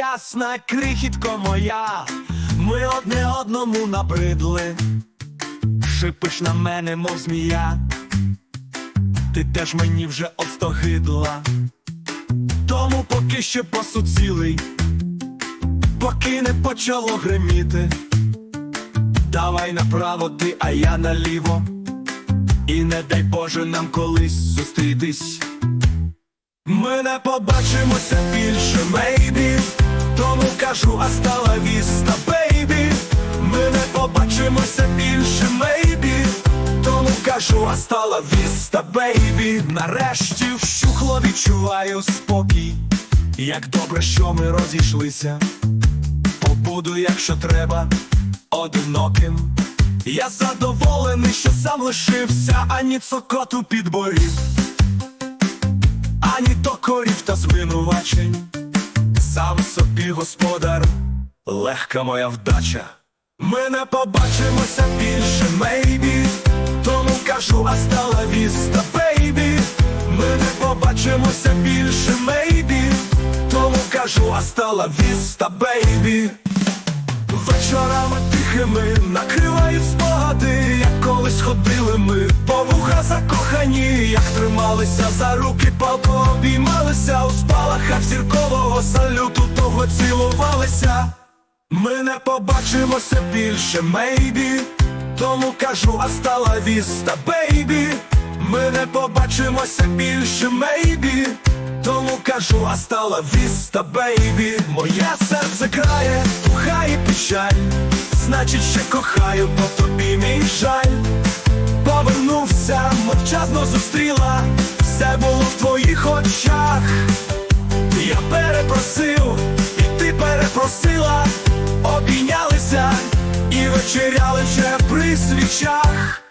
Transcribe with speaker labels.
Speaker 1: прекрасна крихітко моя, ми одне одному набридли, шипиш на мене, мов змія, ти теж мені вже остогидла, тому поки ще посуд цілий, поки не почало гриміти, давай направо ти, а я наліво, і не дай Боже нам колись зустрітись. Ми не побачимося більше, мейбі Тому кажу, астала віста, бейбі Ми не побачимося більше, мейбі. Тому кажу, астала віста, бейбі Нарешті вщухло відчуваю спокій. Як добре, що ми розійшлися. Побуду, якщо треба, одиноким. Я задоволений, що сам лишився, ані цокоту під борів ані токорів та звинувачень, сам собі господар, легка моя вдача. Ми не побачимося більше, мейбі, тому кажу, астала віста, бейбі. Ми не побачимося більше, мейбі, тому кажу, астала віста, бейбі. Вечорами тихими накривають трималися за руки, палко обіймалися у спалахах зіркового салюту, того цілувалися. Ми не побачимося більше, мейбі, тому кажу, астала віста, бейбі. Ми не побачимося більше, мейбі. Тому кажу, астала віста, бейбі Моє серце крає, кохає печаль Значить, ще кохаю, по тобі мій жаль Мовчазно зустріла. Все було в твоїх очах. Я перепросив, і ти перепросила. Обійнялися і вечеряли вже при свічах